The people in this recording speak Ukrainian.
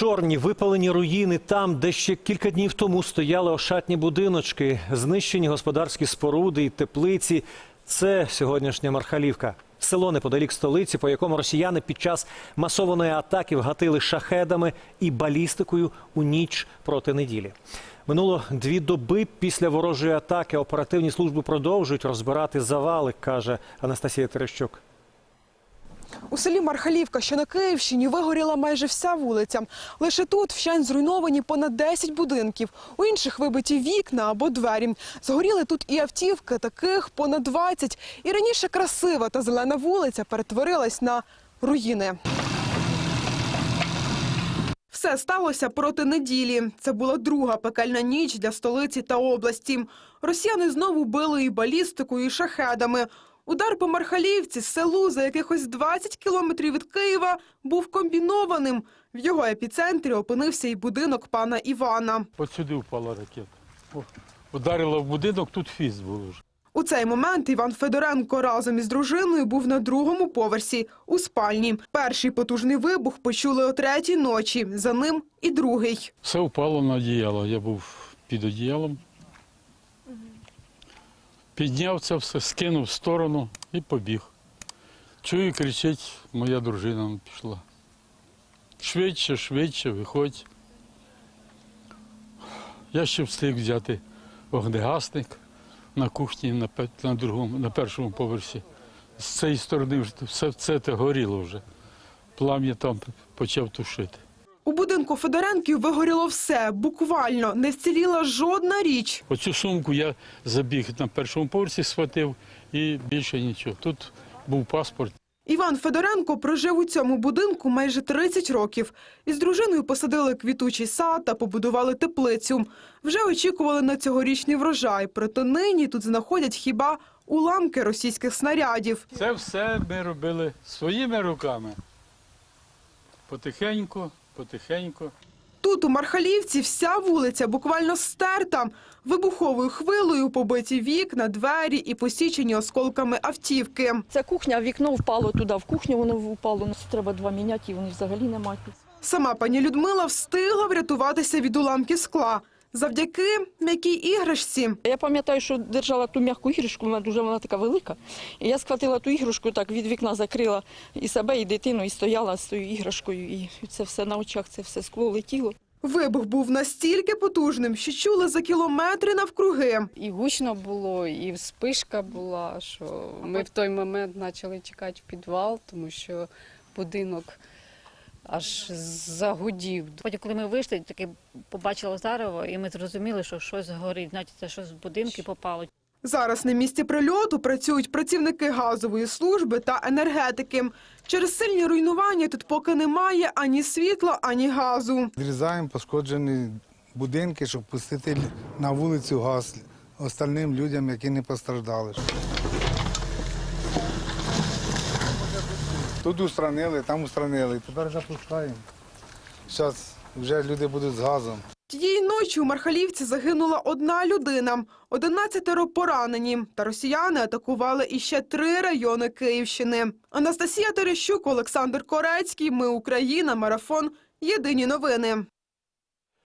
Чорні випалені руїни там, де ще кілька днів тому стояли ошатні будиночки, знищені господарські споруди і теплиці. Це сьогоднішня Мархалівка. Село неподалік столиці, по якому росіяни під час масованої атаки вгатили шахедами і балістикою у ніч проти неділі. Минуло дві доби після ворожої атаки. Оперативні служби продовжують розбирати завали, каже Анастасія Терещук. У селі Мархалівка, що на Київщині, вигоріла майже вся вулиця. Лише тут вщент зруйновані понад 10 будинків. У інших вибиті вікна або двері. Згоріли тут і автівки, таких понад 20. І раніше красива та зелена вулиця перетворилась на руїни. Все сталося проти неділі. Це була друга пекельна ніч для столиці та області. Росіяни знову били і балістикою, і шахедами. Удар по Мархалівці, селу за якихось 20 кілометрів від Києва, був комбінованим. В його епіцентрі опинився і будинок пана Івана. От сюди впала ракета. О, Ударила в будинок, тут фіст був вже. У цей момент Іван Федоренко разом із дружиною був на другому поверсі у спальні. Перший потужний вибух почули о третій ночі. За ним і другий. Все впало на одіяло. Я був під одіялом. Підняв це все, скинув в сторону і побіг. Чую, кричить, моя дружина пішла. Швидше, швидше, виходь. Я ще встиг взяти вогнегасник на кухні на, на, другому, на першому поверсі. З цієї сторони вже все це горіло вже. Плам'я там почав тушити. У будинку Федоренків вигоріло все, буквально не вціліла жодна річ. Оцю сумку я забіг на першому поверсі, схватив і більше нічого. Тут був паспорт. Іван Федоренко прожив у цьому будинку майже 30 років. Із дружиною посадили квітучий сад та побудували теплицю. Вже очікували на цьогорічний врожай, проте нині тут знаходять хіба уламки російських снарядів. Це все ми робили своїми руками. Потихеньку, потихеньку. Тут, у Мархалівці, вся вулиця буквально стерта. Вибуховою хвилою побиті вікна, двері і посічені осколками автівки. Це кухня, вікно впало туди, в кухню воно впало. Нас треба два міняти, і вони взагалі немає. Сама пані Людмила встигла врятуватися від уламки скла завдяки м'якій іграшці. Я пам'ятаю, що держала ту м'яку іграшку, вона дуже вона така велика. І я схватила ту іграшку, так від вікна закрила і себе, і дитину, і стояла з тою іграшкою. І це все на очах, це все скло летіло. Вибух був настільки потужним, що чули за кілометри навкруги. І гучно було, і вспишка була, що ми в той момент почали чекати в підвал, тому що будинок аж загудів. Потім, коли ми вийшли, таки побачила зарево, і ми зрозуміли, що щось горить. Значить, це щось в будинки попало. Зараз на місці прильоту працюють працівники газової служби та енергетики. Через сильні руйнування тут поки немає ані світла, ані газу. Зрізаємо пошкоджені будинки, щоб пустити на вулицю газ остальним людям, які не постраждали. Тут устранили, там устранили. Тепер запускаємо. Зараз вже люди будуть з газом. Тієї ночі у Мархалівці загинула одна людина, 11 поранені. Та росіяни атакували іще три райони Київщини. Анастасія Терещук, Олександр Корецький. Ми Україна. Марафон. Єдині новини.